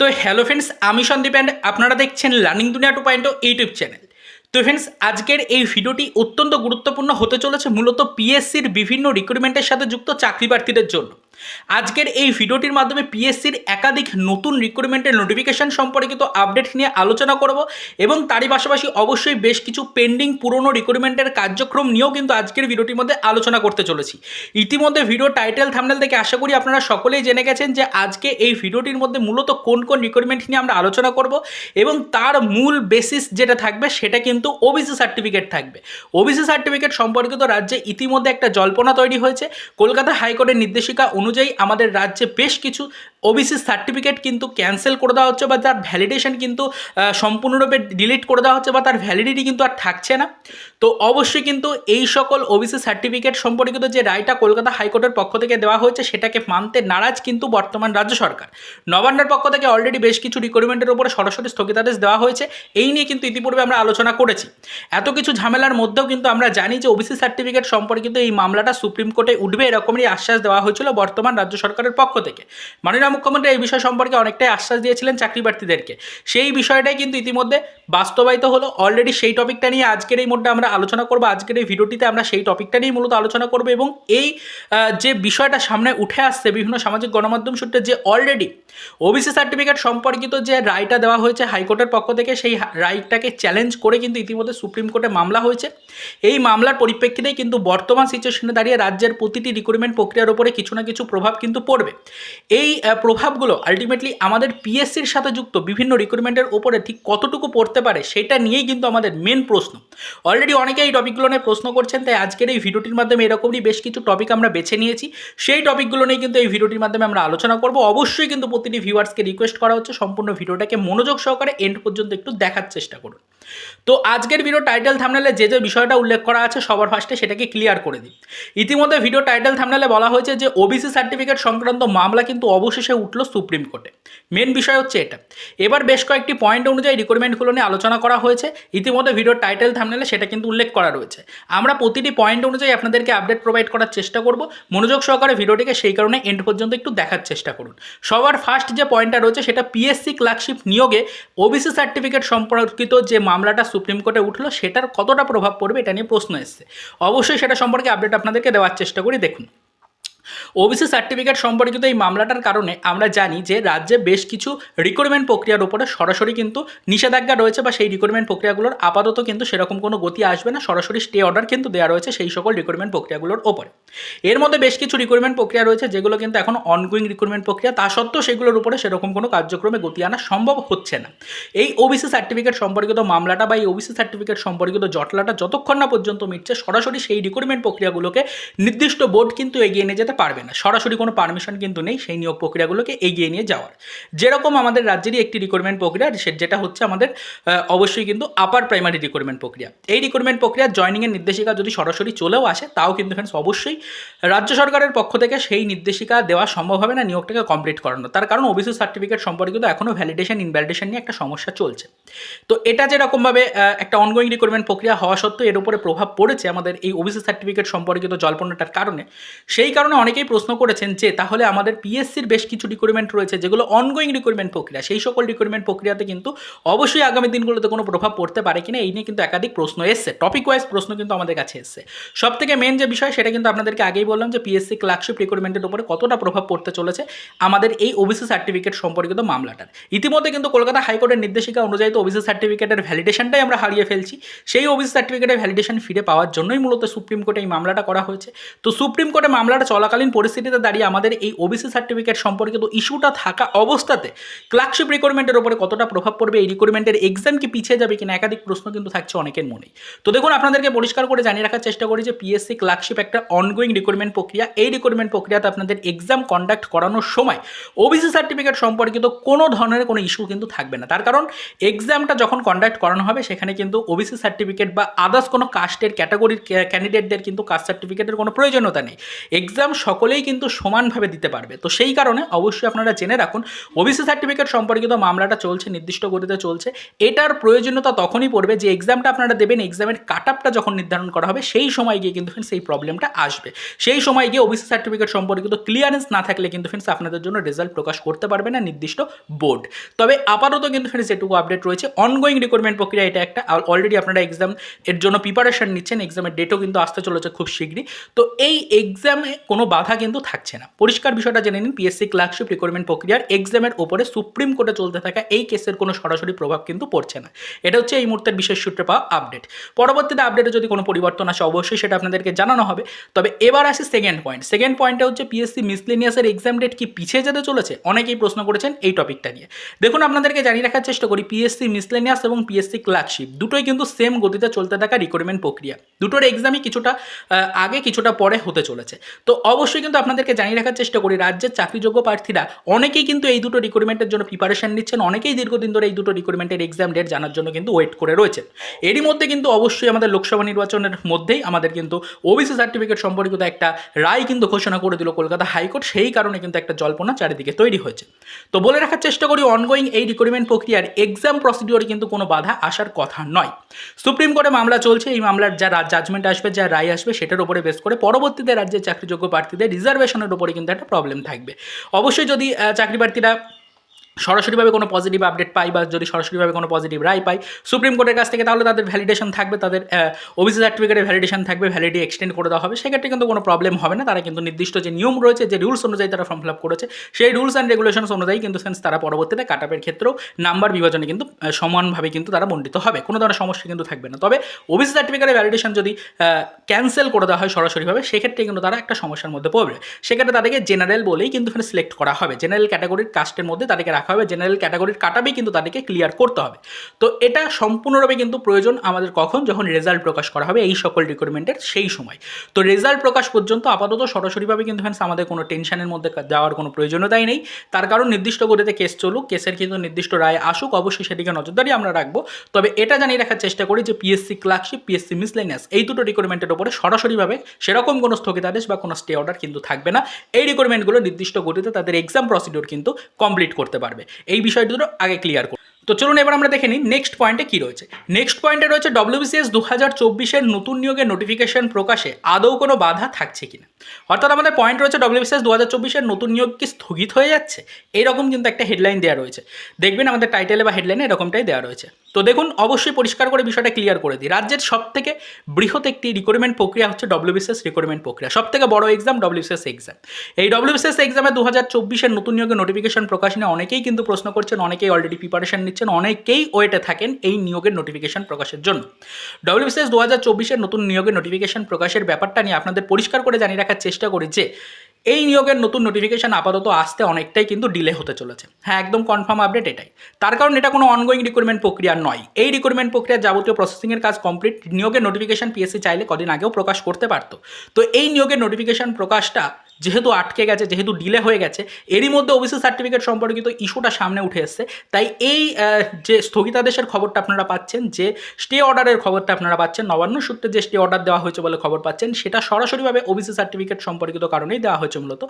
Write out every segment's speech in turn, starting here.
তো hello friends আমি Sandeep and আপনারা দেখছেন learning Duniya two point YouTube channel তো ফ্রেন্ডস আজকের এই ভিডিওটি অত্যন্ত গুরুত্বপূর্ণ হতে চলেছে মূলত পিএসসির বিভিন্ন রিক্রুটমেন্টের সাথে যুক্ত চাকরি প্রার্থীদের জন্য। আজকের এই ভিডিওটির মাধ্যমে পিএসসির একাধিক নতুন রিক্রুটমেন্টের নোটিফিকেশন সম্পর্কিত আপডেট নিয়ে আলোচনা করব এবং তারই পাশাপাশি অবশ্যই বেশ কিছু পেন্ডিং পুরনো রিক্রুটমেন্টের কার্যক্রম নিয়েও কিন্তু আজকের ভিডিওটির মধ্যে আলোচনা করতে চলেছি। ইতিমধ্যে ভিডিও টাইটেল থামনেল থেকে আশা করি আপনারা সকলেই জেনে গেছেন যে আজকে এই ভিডিওটির মধ্যে মূলত কোন কোন রিক্রুটমেন্ট নিয়ে আমরা আলোচনা করব এবং তার মূল বেসিস যেটা থাকবে সেটা কিন্তু ওবিসি সার্টিফিকেট থাকবে। ওবিসি সার্টিফিকেট সম্পর্কিত রাজ্যে ইতিমধ্যে একটা জল্পনা তৈরি হয়েছে। কলকাতা হাইকোর্টের নির্দেশিকা অনুযায়ী আমাদের রাজ্যে বেশ কিছু ওবিসি সার্টিফিকেট কিন্তু ক্যান্সেল করে দেওয়া হচ্ছে বা তার ভ্যালিডেশন কিন্তু সম্পূর্ণরূপে ডিলিট করে দেওয়া হচ্ছে বা তার ভ্যালিডিটি কিন্তু আর থাকছে না। তো অবশ্যই কিন্তু এই সকল ওবিসি সার্টিফিকেট সম্পর্কিত যে রায়টা কলকাতা হাইকোর্টের পক্ষ থেকে দেওয়া হয়েছে, সেটাকে মানতে নারাজ কিন্তু বর্তমান রাজ্য সরকার। নবান্নের পক্ষ থেকে অলরেডি বেশ কিছু রিক্রুটমেন্টের উপরে সরাসরি স্থগিতাদেশ দেওয়া হয়েছে। এই নিয়ে কিন্তু ইতিপূর্বে আমরা আলোচনা করেছি। এত কিছু ঝামেলার মধ্যেও কিন্তু আমরা জানি যে ওবিসি সার্টিফিকেট সম্পর্কিত এই মামলাটা সুপ্রিম কোর্টে উঠবে, এরকমই আশ্বাস দেওয়া হয়েছিল বর্তমান রাজ্য সরকারের পক্ষ থেকে। মাননীয় মুখ্যমন্ত্রী এই বিষয় সম্পর্কে অনেকটাই আশ্বাস দিয়েছিলেন চাকরি প্রার্থীদেরকে সেই বিষয়টাই কিন্তু ইতিমধ্যে বাস্তবায়িত হলো। অলরেডি সেই টপিকটা নিয়ে আজকের এই মোডে আমরা আলোচনা করব। আজকের এই ভিডিওটিতে আমরা সেই টপিকটা নিয়ে মূলত আলোচনা করব এবং এই যে বিষয়টা সামনে উঠে আসছে বিভিন্ন সামাজিক গণমাধ্যম সূত্রে যে অলরেডি ওবিসি সার্টিফিকেট সম্পর্কিত যে রায়টা দেওয়া হয়েছে হাইকোর্টের পক্ষ থেকে, সেই রায়টাকে চ্যালেঞ্জ করে কিন্তু ইতিমধ্যে সুপ্রিম কোর্টে মামলা হয়েছে। এই মামলার পরিপ্রেক্ষিতেই কিন্তু বর্তমান সিচুয়েশনে দাঁড়িয়ে রাজ্যের প্রতিটি রিক্রুটমেন্ট প্রক্রিয়ার উপরে কিছু না কিছু প্রভাব কিন্তু পড়বে। এই প্রভাবগুলো আলটিমেটলি আমাদের পিএসসির সাথে যুক্ত বিভিন্ন রিক্রুটমেন্টের উপরে ঠিক কতটুকু পড়তে পারে সেটা নিয়েই কিন্তু আমাদের মেন প্রশ্ন। অলরেডি অনেকে এই টপিকগুলো নিয়ে প্রশ্ন করছেন, তাই আজকের এই ভিডিওটির মাধ্যমে এরকমই বেশ কিছু টপিক আমরা বেছে নিয়েছি। সেই টপিকগুলো নিয়ে কিন্তু এই ভিডিওটির মাধ্যমে আমরা আলোচনা করব। অবশ্যই কিন্তু প্রতিটি ভিউয়ার্সকে রিকোয়েস্ট করা হচ্ছে, সম্পূর্ণ ভিডিওটাকে মনোযোগ সহকারে এন্ড পর্যন্ত একটু দেখার চেষ্টা করুন। তো আজকের ভিডিও টাইটেল থামনেলে যে যে বিষয়টা উল্লেখ করা আছে, সবার ফার্স্টে সেটাকে ক্লিয়ার করে দিই। ইতিমধ্যে ভিডিও টাইটেল থামনেলে বলা হয়েছে যে ওবিসি সার্টিফিকেট সংক্রান্ত মামলা কিন্তু অবশেষে উঠল সুপ্রিম কোর্টে। মেন বিষয় হচ্ছে এটা। এবার বেশ কয়েকটি পয়েন্ট অনুযায়ী রিকোয়ারমেন্টগুলো নিয়ে আলোচনা করা হয়েছে। ইতিমধ্যে ভিডিওর টাইটেল থামনেলে সেটা কিন্তু উল্লেখ করা রয়েছে। আমরা প্রতিটি পয়েন্ট অনুযায়ী আপনাদেরকে আপডেট প্রোভাইড করার চেষ্টা করব। মনোযোগ সহকারে ভিডিওটিকে সেই কারণে এন্ড পর্যন্ত একটু দেখার চেষ্টা করুন। সবার ফার্স্ট যে পয়েন্টটা রয়েছে, সেটা পিএসসি ক্লার্কশিপ নিয়োগে ওবিসি সার্টিফিকেট সম্পর্কিত যে মামলাটা সুপ্রিম কোর্টে উঠল, সেটার কতটা প্রভাব পড়বে এটা নিয়ে প্রশ্ন এসছে। অবশ্যই সেটা সম্পর্কে আপডেট আপনাদেরকে দেওয়ার চেষ্টা করি। দেখুন ওবিসি সার্টিফিকেট সম্পর্কিত এই মামলাটার কারণে আমরা জানি যে রাজ্যে বেশ কিছু রিক্রুটমেন্ট প্রক্রিয়ার উপরে সরাসরি কিন্তু নিষেধাজ্ঞা রয়েছে বা সেই রিক্রুটমেন্ট প্রক্রিয়াগুলোর আপাতত কিন্তু সেরকম কোনো গতি আসবে না। সরাসরি স্টে অর্ডার কিন্তু দেওয়া রয়েছে সেই সকল রিক্রুটমেন্ট প্রক্রিয়াগুলোর ওপরে এর মধ্যে বেশ কিছু রিক্রুটমেন্ট প্রক্রিয়া রয়েছে যেগুলো কিন্তু এখন অনগোয়িং রিক্রুটমেন্ট প্রক্রিয়া। তা সত্ত্বেও সেগুলোর উপরে সেরকম কোনো কার্যক্রমে গতি আনা সম্ভব হচ্ছে না। এই ওবিসি সার্টিফিকেট সম্পর্কিত মামলাটা বা এই ওবিসি সার্টিফিকেট সম্পর্কিত জটলাটা যতক্ষণ না পর্যন্ত মিটছে, সরাসরি সেই রিক্রুটমেন্ট প্রক্রিয়াগুলোকে নির্দিষ্ট বোর্ড কিন্তু এগিয়ে নিয়ে যেতে পারবে না। সরাসরি কোনো পারমিশন কিন্তু নেই সেই নিয়োগ প্রক্রিয়াগুলোকে এগিয়ে নিয়ে যাওয়ার। যেরকম আমাদের রাজ্যেরই একটি রিক্রুটমেন্ট প্রক্রিয়া, সে- যেটা হচ্ছে আমাদের অবশ্যই কিন্তু আপার প্রাইমারি রিক্রুটমেন্ট প্রক্রিয়া। এই রিক্রুটমেন্ট প্রক্রিয়া জয়নিংয়ের নির্দেশিকা যদি সরাসরি চলেও আসে, তাও কিন্তু ফ্রেন্ডস অবশ্যই রাজ্য সরকারের পক্ষ থেকে সেই নির্দেশিকা দেওয়া সম্ভব হবে না, নিয়োগটাকে কমপ্লিট করানো। তার কারণ ওবিসি সার্টিফিকেট সম্পর্কিত এখনও ভ্যালিডেশন ইনভ্যালিডেশন নিয়ে একটা সমস্যা চলছে। তো এটা যেরকমভাবে একটা অনগোয়িং রিক্রুটমেন্ট প্রক্রিয়া হওয়া সত্ত্বেও এর উপরে প্রভাব পড়েছে আমাদের এই ওবিসি সার্টিফিকেট সম্পর্কিত জল্পনাটার কারণে, সেই কারণে অনেকেই প্রশ্ন করেছেন যে, তাহলে আমাদের পিএসসির বেশ কিছু রিক্রুটমেন্ট রয়েছে, যেগুলো অনগোয়িং রিক্রুটমেন্ট প্রক্রিয়া। সেই সকল রিক্রুটমেন্ট প্রক্রিয়াতে কিন্তু অবশ্যই আগামী দিনগুলোতে কোনো প্রভাব পড়তে পারে কিনা, এই নিয়ে কিন্তু একাধিক প্রশ্ন এসছে। টপিক ওয়াইজ প্রশ্ন কিন্তু আমাদের কাছে এসছে। সব থেকে মেন যে বিষয়, সেটা কিন্তু আপনাদেরকে আগেই বললাম যে পিএসসি ক্লার্কশিপ রিক্রুটমেন্টের উপরে কতটা প্রভাব পড়তে চলেছে আমাদের এই ওবিসি সার্টিফিকেট সম্পর্কিত মামলাটার। ইতিমধ্যে কিন্তু কলকাতা হাইকোর্টের নির্দেশিকা অনুযায়ী তো ওবিসি সার্টিফিকেটের ভ্যালিডেশনটাই আমরা হারিয়ে ফেলছি। সেই ওবিসি সার্টিফিকেটের ভ্যালিডেশন ফিরে পাওয়ার জন্যই মূলত সুপ্রিম কোর্টে এই মামলাটা করা হয়েছে। তো সুপ্রিম কোর্টে মামলাটা চলাকালীন পরিস্থিতিতে দাঁড়িয়ে আমাদের এই ওবিসি সার্টিফিকেট সম্পর্কিত ইস্যুটা থাকা অবস্থাতে ক্লার্কশিপ রিক্রুটমেন্টের উপরে কতটা প্রভাব পড়বে, এই রিক্রুটমেন্টের এক্সাম কি পিছিয়ে যাবে কিনা, একাধিক প্রশ্ন কিন্তু থাকছে অনেকের মনেই। তো দেখুন, আপনাদেরকে পরিষ্কার করে জানিয়ে রাখার চেষ্টা করি যে পিএসসি ক্লার্কশিপ একটা অনগোয়িং রিক্রুটমেন্ট প্রক্রিয়া। এই রিক্রুটমেন্ট প্রক্রিয়াতে আপনাদের এক্সাম কন্ডাক্ট করানোর সময় ওবিসি সার্টিফিকেট সম্পর্কিত কোনো ধরনের কোনো ইস্যু কিন্তু থাকবে না। তার কারণ এক্সামটা যখন কন্ডাক্ট করানো হবে, সেখানে কিন্তু ওবিসি সার্টিফিকেট বা আদার্স কোনো কাস্টের ক্যাটাগরির ক্যান্ডিডেটদের কিন্তু কাস্ট সার্টিফিকেটের কোনো প্রয়োজনীয়তা নেই। এক্সাম সকলেই কিন্তু সমানভাবে দিতে পারবে। তো সেই কারণে অবশ্যই আপনারা জেনে রাখুন ওবিসি সার্টিফিকেট সম্পর্কিত মামলাটা চলছে, নির্দিষ্ট গতিতে চলছে। এটার প্রয়োজনীয়তা তখনই পড়বে যে এক্সামটা আপনারা দেবেন এক্সামের কাট আপটা যখন নির্ধারণ করা হবে, সেই সময় গিয়ে কিন্তু ফ্রেন্ডস এই প্রবলেমটা আসবে। সেই সময় গিয়ে ওবিসি সার্টিফিকেট সম্পর্কিত ক্লিয়ারেন্স না থাকলে কিন্তু ফ্রেন্ডস আপনাদের জন্য রেজাল্ট প্রকাশ করতে পারবে না নির্দিষ্ট বোর্ড তবে আপাতত কিন্তু ফ্রেন্ডস যেটুকু আপডেট রয়েছে। অনগোয়িং রিক্রুটমেন্ট প্রক্রিয়া এটা একটা। অলরেডি আপনারা এক্সাম এর জন্য প্রিপারেশন নিচ্ছেন এক্সামের ডেটও কিন্তু আসতে চলেছে খুব শীঘ্রই। তো এই এক্সামে কোনো বাধা কিন্তু থাকছে না। পরিষ্কার বিষয়টা জেনে নিন পিএসসি ক্লার্কশিপ রিক্রুটমেন্ট প্রক্রিয়ার এক্সামের ওপরে সুপ্রিম কোর্টে চলতে থাকা এই কেসের কোনো সরাসরি প্রভাব কিন্তু পড়ছে না। এটা হচ্ছে এই মুহূর্তের বিশেষ সূত্রে পাওয়া আপডেট পরবর্তীতে আপডেটে যদি কোনো পরিবর্তন আসে, অবশ্যই সেটা আপনাদেরকে জানানো হবে। তবে এবার আসে সেকেন্ড পয়েন্ট সেকেন্ড পয়েন্টটা হচ্ছে পিএসসি মিসলেনিয়াসের এক্সাম ডেট কি পিছিয়ে যেতে চলেছে? অনেকেই প্রশ্ন করেছেন এই টপিকটা নিয়ে। দেখুন, আপনাদেরকে জানিয়ে রাখার চেষ্টা করি পিএসসি মিসলেনিয়াস এবং পিএসসি ক্লার্কশিপ দুটোই কিন্তু সেম গতিতে চলতে থাকা রিক্রুটমেন্ট প্রক্রিয়া। দুটোর এক্সামই কিছুটা আগে কিছুটা পরে হতে চলেছে। তো অবশ্যই কিন্তু আপনাদেরকে জানিয়ে রাখার চেষ্টা করি, রাজ্যের চাকরিযোগ্য প্রার্থীরা অনেকেই কিন্তু এই দুটো রিক্রুটমেন্টের জন্য প্রিপারেশন নিচ্ছেন, অনেকেই দীর্ঘদিন ধরে এই দুটো রিক্রুটমেন্টের এক্সাম ডেট জানার জন্য কিন্তু ওয়েট করে রয়েছেন। এরই মধ্যে কিন্তু অবশ্যই আমাদের লোকসভা নির্বাচনের মধ্যেই আমাদের কিন্তু ওবিসি সার্টিফিকেট সম্পর্কিত একটা রায় কিন্তু ঘোষণা করে দিল কলকাতা হাইকোর্ট, সেই কারণে কিন্তু একটা জল্পনা চারিদিকে তৈরি হয়েছে। তো বলে রাখার চেষ্টা করি অনগোয়িং এই রিক্রুটমেন্ট প্রক্রিয়ার এক্সাম প্রসিডিওরে কিন্তু কোনো বাধা আসার কথা নয়। সুপ্রিম কোর্টে মামলা চলছে, এই মামলার যা জাজমেন্ট আসবে, যা রায় আসবে, সেটার উপরে বেস করে পরবর্তীতে রাজ্যের চাকরিযোগ্য প্রার্থীদের রিজার্ভেশনের উপরে কিন্তু একটা প্রবলেম থাকবে। অবশ্যই যদি চাকরি প্রার্থীরা সরাসরিভাবে কোনো পজিটিভ আপডেট পাই বা যদি সরাসরিভাবে কোনো পজিটিভ রায় পাই সুপ্রিম কোর্টের কাছ থেকে তাহলে তাদের ভ্যালিডেশন থাকবে, তাদের ওবিসি সার্টিফিকেটের ভ্যালিডেশন থাকবে ভ্যালিডি এক্সটেন্ড করে দেওয়া হবে। সেক্ষেত্রে কিন্তু কোনো প্রবলেম হবে না। তারা কিন্তু নির্দিষ্ট যে নিয়ম রয়েছে, যে রুলস অনুযায়ী তারা ফর্ম ফিল আপ করেছে, সেই রুলস অ্যান্ড রেগুলেশনস অনুযায়ী কিন্তু সেন্স তারা পরবর্তীতে কাট আপের ক্ষেত্রেও নাম্বার বিভাজনে কিন্তু সমানভাবে কিন্তু তারা মণ্ডিত হবে। কোনো ধরনের সমস্যা কিন্তু থাকবে না। তবে ওবিসি সার্টিফিকেটের ভ্যালিডেশন যদি ক্যান্সেল করে দেওয়া হয় সরাসরিভাবে, সেক্ষেত্রে কিন্তু তারা একটা সমস্যার মধ্যে পড়বে। সেক্ষেত্রে তাদেরকে জেনারেল বলেই কিন্তু এখানে সিলেক্ট করা হবে। জেনারেল ক্যাটাগরির কাস্টের মধ্যে তাদেরকে রাখা হবে জেনারেল ক্যাটাগরির কাটাবেই কিন্তু তাদেরকে ক্লিয়ার করতে হবে। তো এটা সম্পূর্ণরূপে কিন্তু প্রয়োজন আমাদের কখন? যখন রেজাল্ট প্রকাশ করা হবে এই সকল রিক্রুটমেন্টের সেই সময়। তো রেজাল্ট প্রকাশ পর্যন্ত আপাতত সরাসরিভাবে কিন্তু ফ্রেন্ডস আমাদের কোনো টেনশনের মধ্যে যাওয়ার কোনো প্রয়োজনীয়তাই নেই। তার কারণ নির্দিষ্ট গতিতে কেস চলুক কেসের কিন্তু নির্দিষ্ট রায় আসুক, অবশ্যই সেদিকে নজরদারি আমরা রাখব। তবে এটা জানিয়ে রাখার চেষ্টা করি যে পিএসসি ক্লার্কশিপ পিএসসি মিসলেনিয়াস এই দুটো রিক্রুটমেন্টের উপরে সরাসরিভাবে সেরকম কোনো স্থগিতাদেশ বা কোনো স্টে অর্ডার কিন্তু থাকবে না। এই রিক্রুটমেন্টগুলো নির্দিষ্ট গতিতে তাদের এক্সাম প্রসিডিওর কিন্তু কমপ্লিট করতে পারবে। এই বিষয়টি দুটো আগে ক্লিয়ার করুন তো চলুন এবার আমরা দেখে নিই নেক্সট পয়েন্টে কী রয়েছে। নেক্সট পয়েন্টে রয়েছে ডব্লিউবিসিএস দু হাজার চব্বিশের নতুন নিয়োগের নোটিফিকেশন প্রকাশে আদৌ কোনো বাধা থাকছে কিনা? অর্থাৎ আমাদের পয়েন্ট রয়েছে ডব্লিউবিসিএস দু হাজার চব্বিশের নতুন নিয়োগ কি স্থগিত হয়ে যাচ্ছে? এরকম কিন্তু একটা হেডলাইন দেওয়া রয়েছে। দেখবেন আমাদের টাইটেলে বা হেডলাইনে এরকমটাই দেওয়া রয়েছে। তো দেখুন, অবশ্যই পরিষ্কার করে বিষয়টা ক্লিয়ার করে দিই। রাজ্যের সব থেকে বৃহৎ একটি রিক্রুটমেন্ট প্রক্রিয়া হচ্ছে ডব্লিউবিসিএস রিক্রুটমেন্ট প্রক্রিয়া। সব থেকে বড় এক্সাম ডব্লিউবিসিএস এক্সাম এই ডব্লিউবিসিএস এক্সামে দু হাজার চব্বিশের নতুন নিয়োগের নোটিফিকেশন প্রকাশ নিয়ে অনেকেই কিন্তু প্রশ্ন করছেন, অনেকেই অলরেডি প্রিপারেশন নিচ্ছেন, অনেকেই ওয়েটে থাকেন এই নিয়োগের নোটিফিকেশন প্রকাশের জন্য। ডব্লিউবিসিএস দু হাজার চব্বিশের নতুন নিয়োগের নোটিফিকেশন প্রকাশের ব্যাপারটা নিয়ে আপনাদের পরিষ্কার করে জানিয়ে রাখার চেষ্টা করি যে এই নিয়োগের নতুন নোটিফিকেশান আপাতত আসতে অনেকটাই কিন্তু ডিলে হতে চলেছে। হ্যাঁ একদম কনফার্ম আপডেট এটাই। তার কারণ এটা কোনো অনগোয়িং রিক্রুটমেন্ট প্রক্রিয়া নয়। এই রিক্রুটমেন্ট প্রক্রিয়ার যাবতীয় প্রসেসিংয়ের কাজ কমপ্লিট নিয়োগের নোটিফিকেশান পিএসসি চাইলে কদিন আগেও প্রকাশ করতে পারতো। তো এই নিয়োগের নোটিফিকেশান প্রকাশটা যেহেতু আটকে গেছে, যেহেতু ডিলে হয়ে গেছে, এরই মধ্যে ওবিসি সার্টিফিকেট সম্পর্কিত ইস্যুটা সামনে উঠে এসছে। তাই এই যে স্থগিতাদেশের খবরটা আপনারা পাচ্ছেন, যে স্টে অর্ডারের খবরটা আপনারা পাচ্ছেন, নবান্ন সূত্রে যে স্টে অর্ডার দেওয়া হয়েছে বলে খবর পাচ্ছেন, সেটা সরাসরিভাবে ওবিসি সার্টিফিকেট সম্পর্কিত কারণেই দেওয়া হয়েছে মূলত।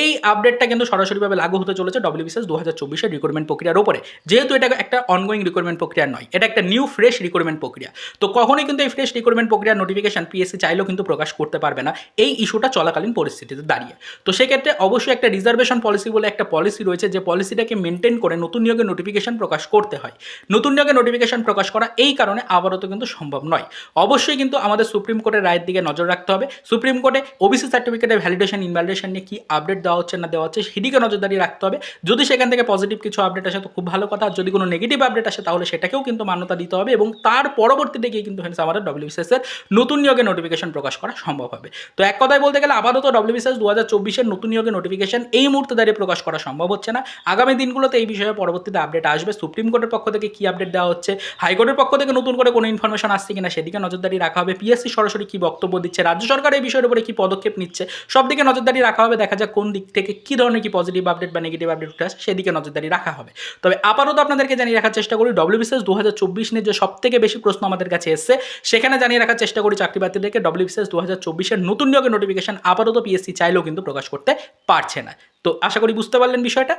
এই আপডেটটা কিন্তু সরাসরিভাবে লাগু হতে চলেছে ডব্লিউবিসিএস দু হাজার চব্বিশের রিক্রুটমেন্ট প্রক্রিয়ার উপরে। যেহেতু এটা একটা অনগোয়িং রিক্রুটমেন্ট প্রক্রিয়া নয়, এটা একটা নিউ ফ্রেশ রিক্রুটমেন্ট প্রক্রিয়া। তো কখনোই কিন্তু এই ফ্রেশ রিক্রুটমেন্ট প্রক্রিয়ার নোটিফিকেশন পিএসসি চাইলেও কিন্তু প্রকাশ করতে পারবে না। এই ইস্যুটা চলাকালীন পরিস্থিতিতে দাঁড়িয়ে। তো সেক্ষেত্রে অবশ্যই একটা রিজার্ভেশন পলিসি বলে একটা পলিসি রয়েছে যে পলিসিটাকে মেনটেন করে নতুন নিয়োগের নোটিফিকেশন প্রকাশ করতে হয়। নতুন নিয়োগের নোটিফিকেশন প্রকাশ করা এই কারণে আবারও কিন্তু সম্ভব নয়। অবশ্যই কিন্তু আমাদের সুপ্রিম কোর্টের রায়ের দিকে নজর রাখতে হবে। সুপ্রিম কোর্টে ওবিসি সার্টিফিকেটের ভ্যালিডেশন ইনভ্যালিডেশন নিয়ে কি আপডেট দেওয়া হচ্ছে না দেওয়া হচ্ছে সেদিকে নজরদারি রাখতে হবে। যদি সেখান থেকে পজিটিভ কিছু আপডেট আসে তো খুব ভালো কথা। আর যদি কোনো নেগেটিভ আপডেট আসে তাহলে সেটাকেও কিন্তু মান্যতা দিতে হবে এবং তার পরবর্তীতে গিয়ে কিন্তু হচ্ছে আমাদের ডব্লিউবিসিএস এর নতুন নিয়োগের নোটিফিকেশন প্রকাশ করা সম্ভব হবে। তো এক কথায় বলতে গেলে আপাতত ডব্লিউবিসিএস দু হাজার চব্বিশের নতুন নিয়োগের নোটিফিকেশন এই মুহূর্তে দাঁড়িয়ে প্রকাশ করা সম্ভব হচ্ছে না। আগামী দিনগুলোতে এই বিষয়ে পরবর্তীতে আপডেট আসবে। সুপ্রিম কোর্টের পক্ষ থেকে কি আপডেট দেওয়া হচ্ছে? হাইকোর্টের পক্ষ থেকে নতুন করে কোনো ইনফরমেশন আসছে কিনা সেদিকে নজরদারি রাখা হবে। পিএসসি সরাসরি কি বক্তব্য দিচ্ছে? রাজ্য সরকার এই বিষয়ের উপরে কি পদক্ষেপ নিচ্ছে? সব দিকে নজরদারি রাখা হবে। দেখা যাক কোন দিক থেকে কি ধরনের কি পজিটিভ আপডেট বা নেগেটিভ আপডেট উঠে আসে সেদিকে নজরদারি রাখা হবে। তবে আপাতত আপনাদেরকে জানিয়ে রাখার চেষ্টা করি ডব্লিউবিসিএস দু হাজার চব্বিশ নিয়ে যে সব থেকে বেশি প্রশ্ন আমাদের কাছে এসছে, সেখানে জানিয়ে রাখার চেষ্টা করি চাকরি প্রার্থীদেরকে ডব্লিউবিসিএস দু হাজার চব্বিশের নতুন নিয়োগের নোটিফিকেশন আপাতত পিএসসি চাইলেও চাইলেও কিন্তু প্রকাশ করতে পারছে না। তো আশা করি বুঝতে পারলেন বিষয়টা।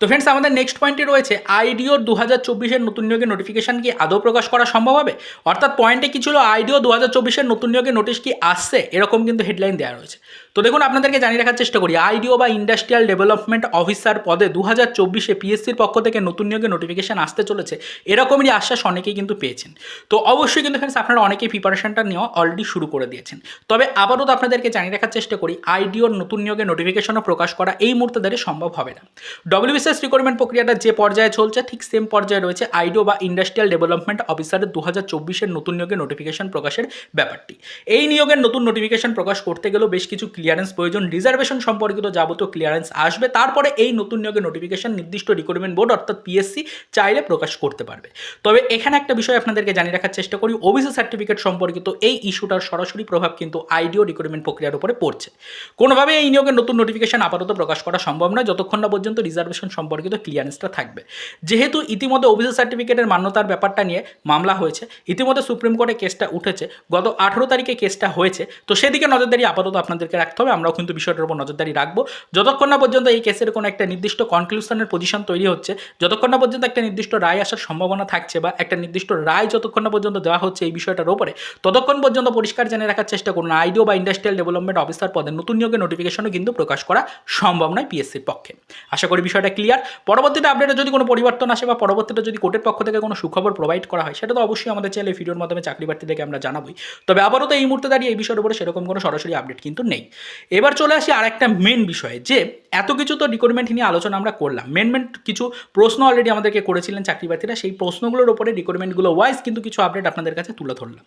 তো ফ্রেন্ডস আমাদের নেক্সট পয়েন্টে রয়েছে আইডিও দু হাজার চব্বিশের নতুন নিয়োগের নোটিফিকেশান কি আদৌ প্রকাশ করা সম্ভব হবে? অর্থাৎ পয়েন্টে কি ছিল আইডিও দু হাজার চব্বিশের নতুন নিয়োগের নোটিশ কি আসছে? এরকম কিন্তু হেডলাইন দেওয়া রয়েছে। তো দেখুন, আপনাদেরকে জানিয়ে রাখার চেষ্টা করি। আইডিও বা ইন্ডাস্ট্রিয়াল ডেভেলপমেন্ট অফিসার পদে দু হাজার চব্বিশে পিএসসির পক্ষ থেকে নতুন নিয়োগের নোটিফিকেশান আসতে চলেছে। এরকমই আশ্বাস অনেকেই কিন্তু পেয়েছেন। তো অবশ্যই কিন্তু ফ্রেন্ডস আপনারা অনেকেই প্রিপারেশনটা নেওয়া অলরেডি শুরু করে দিয়েছেন। তবে আবারও তো আপনাদেরকে জানিয়ে রাখার চেষ্টা করি আইডিওর নতুন নিয়োগের নোটিফিকেশনও প্রকাশ করা এই মুহূর্তে দাঁড়িয়ে সম্ভব হবে না। ডব্লিউবিসিএস রিক্রুটমেন্ট প্রক্রিয়াটা যে পর্যায়ে চলছে, ঠিক সেম পর্যায়ে রয়েছে আইডিও বা ইন্ডাস্ট্রিয়াল ডেভেলপমেন্ট অফিসারের দু হাজার চব্বিশের নতুন নিয়োগের নোটিফিকেশন প্রকাশের ব্যাপারটি। এই নিয়োগের নতুন নোটিফিকেশন প্রকাশ করতে গেলেও বেশ কিছু ক্লিয়ারেন্স প্রয়োজন রিজার্ভেশন সম্পর্কিত যাবতীয় ক্লিয়ারেন্স আসবে, তারপরে এই নতুন নিয়োগের নোটিফিকেশন নির্দিষ্ট রিক্রুটমেন্ট বোর্ড অর্থাৎ পিএসসি চাইলে প্রকাশ করতে পারবে। তবে এখানে একটা বিষয় আপনাদেরকে জানিয়ে রাখার চেষ্টা করি ওবিসি সার্টিফিকেট সম্পর্কিত এই ইস্যুটার সরাসরি প্রভাব কিন্তু আইডিও রিক্রুটমেন্ট প্রক্রিয়ার উপরে পড়ছে। কোনোভাবে এই নিয়োগের নতুন নোটিফিকেশন আপাতত প্রকাশ করা সম্ভব নয়, যতক্ষণ না পর্যন্ত রিজার্ভেশন সম্পর্কিত ক্লিয়ারেন্সটা থাকবে। যেহেতু ইতিমধ্যে ওবিসি সার্টিফিকেটের মান্যতার ব্যাপারটা নিয়ে মামলা হয়েছে, ইতিমধ্যে সুপ্রিম কোর্টে কেসটা উঠেছে, গত আঠেরো তারিখে কেসটা হয়েছে, তো সেদিকে নজরদারি আপাতত আপনাদেরকে রাখতে হবে, আমরাও কিন্তু বিষয়টার উপর নজরদারি রাখব। যতক্ষণ না পর্যন্ত এই কেসের কোনো একটা নির্দিষ্ট কনক্লুশনের পজিশন তৈরি হচ্ছে, যতক্ষণ না পর্যন্ত একটা নির্দিষ্ট রায় আসার সম্ভাবনা থাকছে বা একটা নির্দিষ্ট রায় যতক্ষণ না পর্যন্ত দেওয়া হচ্ছে এই বিষয়টার উপরে, ততক্ষণ পর্যন্ত পরিষ্কার জেনে রাখার চেষ্টা করুন। আইডিও বা ইন্ডাস্ট্রিয়াল ডেভেলপমেন্ট অফিসার পদে নতুন নিয়োগের নোটিফিকেশনও কিন্তু প্রকাশ করা সম্ভব নয় পিএসসির পক্ষে। আশা করি বিষয়টা ক্লিয়ার পরবর্তীতে আপডেটে যদি কোনো পরিবর্তন আসে বা পরবর্তীতে যদি কোর্টের পক্ষ থেকে কোনো সুখবর প্রোভাইড করা হয়, সেটা তো অবশ্যই আমাদের চ্যানেলে ভিডিওর মাধ্যমে চাকরি প্রার্থী থেকে আমরা জানাবই। তবে আবারও তো এই মুহূর্তে দাঁড়িয়ে এই বিষয়ের উপরে সেরকম কোনো সরাসরি আপডেট কিন্তু নেই। এবার চলে আসি আরেকটা মেন বিষয়ে যে এত কিছু তো রিক্রুটমেন্ট নিয়ে আলোচনা আমরা করলাম। মেন মেন কিছু প্রশ্ন অলরেডি আমাদেরকে করেছিলেন চাকরি প্রার্থীরা সেই প্রশ্নগুলোর উপরে রিক্রুটমেন্টগুলো ওয়াইজ কিন্তু কিছু আপডেট আপনাদের কাছে তুলে ধরলাম।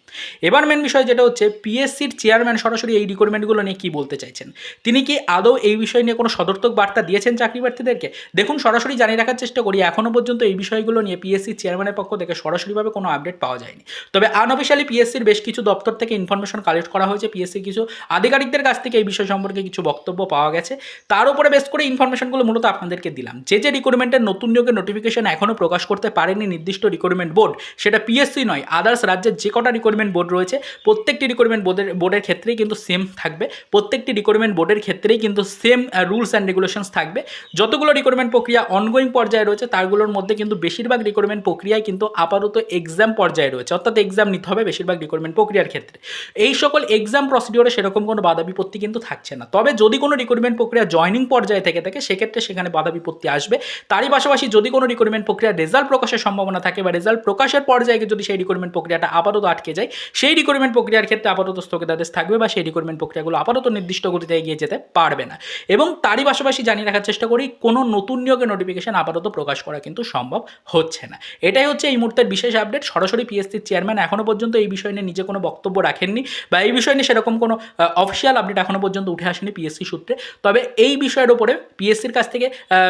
এবার মেন বিষয় যেটা হচ্ছে পিএসসির চেয়ারম্যান সরাসরি এই রিক্রুটমেন্টগুলো নিয়ে কী বলতে চাইছেন? তিনি কি আদৌ এই বিষয় নিয়ে কোনো সদর্থক বার্তা দিয়েছেন চাকরি প্রার্থীদেরকে দেখুন, সরাসরি জানিয়ে রাখার চেষ্টা করি এখনও পর্যন্ত এই বিষয়গুলো নিয়ে পিএসসি চেয়ারম্যানের পক্ষ থেকে সরাসরিভাবে কোনো আপডেট পাওয়া যায়নি। তবে আনঅফিসিয়ালি পিএসসির বেশ কিছু দপ্তর থেকে ইনফরমেশন কালেক্ট করা হয়েছে। পিএসসির কিছু আধিকারিকদের কাছ থেকে এই বিষয় সম্পর্কে কিছু বক্তব্য পাওয়া গেছে। তার উপরে বেশ করে ইনফরমেশনগুলো মূলত আপনাদেরকে দিলাম। যে যে রিক্রুটমেন্টের নতুন নিয়োগের নোটিফিকেশন এখনও প্রকাশ করতে পারেনি নির্দিষ্ট রিক্রুটমেন্ট বোর্ড, সেটা পিএসসি নয় আদার্স রাজ্যের যে কটা রিক্রুটমেন্ট বোর্ড রয়েছে, প্রত্যেকটি রিক্রুটমেন্ট বোর্ডের বোর্ডের ক্ষেত্রেই কিন্তু সেম থাকবে। প্রত্যেকটি রিক্রুটমেন্ট বোর্ডের ক্ষেত্রেই কিন্তু সেম রুলস অ্যান্ড রেগুলেশনস থাকবে। যতগুলো রিক্রুটমেন্ট প্রক্রিয়া অনগোয়িং পর্যায়ে রয়েছে, তারগুলোর মধ্যে কিন্তু বেশিরভাগ রিক্রুটমেন্ট প্রক্রিয়ায় কিন্তু আপাতত এক্সাম পর্যায়ে রয়েছে, অর্থাৎ এক্সাম নিতে হবে বেশিরভাগ রিক্রুটমেন্ট প্রক্রিয়ার ক্ষেত্রে। এই সকল এক্সাম প্রসিডিওরে সেরকম কোনো বাধা বিপত্তি কিন্তু থাকছে না। তবে যদি কোনো রিক্রুটমেন্ট প্রক্রিয়া জয়নিং পর্যায়ে থেকে থাকে সেক্ষেত্রে সেখানে বাধা বিপত্তি আসবে। তারই পাশাপাশি যদি কোনো রিক্রুটমেন্ট প্রক্রিয়া রেজাল্ট প্রকাশের সম্ভাবনা থাকে বা রেজাল্ট প্রকাশের পর্যায়ে যদি সেই রিক্রুটমেন্ট প্রক্রিয়াটা আপাতত আটকে যায়, সেই রিক্রুটমেন্ট প্রক্রিয়ার ক্ষেত্রে আপাতত স্থগিতাদেশ থাকবে বা সেই রিক্রুটমেন্ট প্রক্রিয়াগুলো আপাতত নির্দিষ্ট গতিতে এগিয়ে যেতে পারবে না। এবং তারই পাশাপাশি জানিয়ে রাখার চেষ্টা করি, কোনো নতুন নিয়োগের নোটিফিকেশন আপাতত প্রকাশ করা কিন্তু সম্ভব হচ্ছে না। এটাই হচ্ছে এই মুহূর্তের বিশেষ আপডেট সরাসরি পিএসসির চেয়ারম্যান এখনও পর্যন্ত এই বিষয় নিয়ে নিজে কোনো বক্তব্য রাখেননি বা এই বিষয় নিয়ে সেরকম কোনো অফিসিয়াল আপডেট এখনও পর্যন্ত উঠে আসেনি পিএসসি সূত্রে। তবে এই বিষয়ের ওপরে পিএসসির কাছ থেকে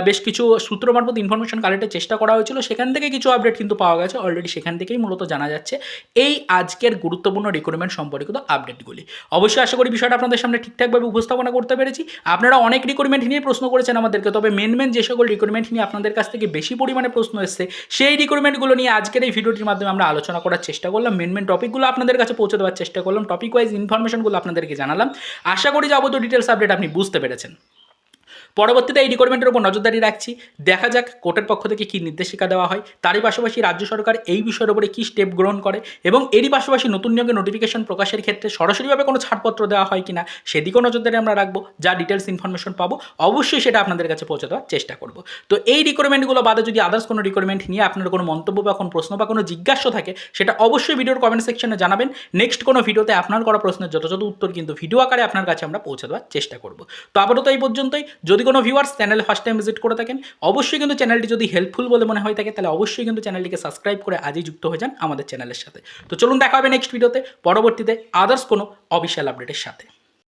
বেশ কিছু সূত্র মারফত ইনফরমেশন কালেক্টের চেষ্টা করা হয়েছিল। সেখান থেকে কিছু আপডেট কিন্তু পাওয়া গেছে। অলরেডি সেখান থেকেই মূলত জানা যাচ্ছে এই আজকের গুরুত্বপূর্ণ রিক্রুটমেন্ট সম্পর্কিত আপডেটগুলি অবশ্যই আশা করি বিষয়টা আপনাদের সামনে ঠিকঠাকভাবে উপস্থাপনা করতে পেরেছি। আপনারা অনেক রিক্রুটমেন্ট নিয়ে প্রশ্ন করেছেন আমাদেরকে, তবে মেন মেন যে সকল রিক্রুটমেন্ট নিয়ে আপনাদের কাছ থেকে বেশি পরিমাণে প্রশ্ন এসছে, সেই রিক্রুটমেন্টগুলো নিয়ে আজকের এই ভিডিওটির মাধ্যমে আমরা আলোচনা করার চেষ্টা করলাম। মেন মেন টপিকগুলো আপনাদের কাছে পৌঁছে দেওয়ার চেষ্টা করলাম। টপিক ওয়াইজ ইনফরমেশনগুলো আপনাদেরকে জানালাম। আশা করি যাবতীয় ডিটেলস আপডেট আপনি বুঝতে পেরেছেন। পরবর্তীতে এই রিক্রুটমেন্টের উপর নজরদারি রাখছি। দেখা যাক কোর্টের পক্ষ থেকে কী নির্দেশিকা দেওয়া হয়। তারই পাশাপাশি রাজ্য সরকার এই বিষয়ের উপরে কী স্টেপ গ্রহণ করে এবং এরই পাশাপাশি নতুন নিয়োগের নোটিফিকেশন প্রকাশের ক্ষেত্রে সরাসরিভাবে কোনো ছাড়পত্র দেওয়া হয় কিনা সেদিকেও নজরদারি আমরা রাখব। যা ডিটেলস ইনফরমেশন পাবো, অবশ্যই সেটা আপনাদের কাছে পৌঁছে দেওয়ার চেষ্টা করব। তো এই রিকোয়ারমেন্টগুলো বাদে যদি আদার্স কোনো রিক্রুটমেন্ট নিয়ে আপনার কোনো মন্তব্য বা কোনো প্রশ্ন বা কোনো জিজ্ঞাসা থাকে, সেটা অবশ্যই ভিডিওর কমেন্ট সেকশনে জানাবেন। নেক্সট কোনো ভিডিওতে আপনার করা প্রশ্নের যথাযথ উত্তর কিন্তু ভিডিও আকারে আপনার কাছে আমরা পৌঁছে দেওয়ার চেষ্টা করব। তো আপাতত এই পর্যন্তই। যদি কোনো viewers channel first time visit করে থাকেন, অবশ্যই কিন্তু চ্যানেলটি যদি হেল্পফুল বলে মনে হয় থাকে, তাহলে অবশ্যই কিন্তু চ্যানেলটিকে সাবস্ক্রাইব করে আজই যুক্ত হয়ে যান আমাদের চ্যানেলের সাথে। তো চলুন দেখা হবে নেক্সট ভিডিওতে পরবর্তীতে আদার্স কোনো অফিসিয়াল আপডেটের সাথে।